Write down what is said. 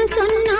என்று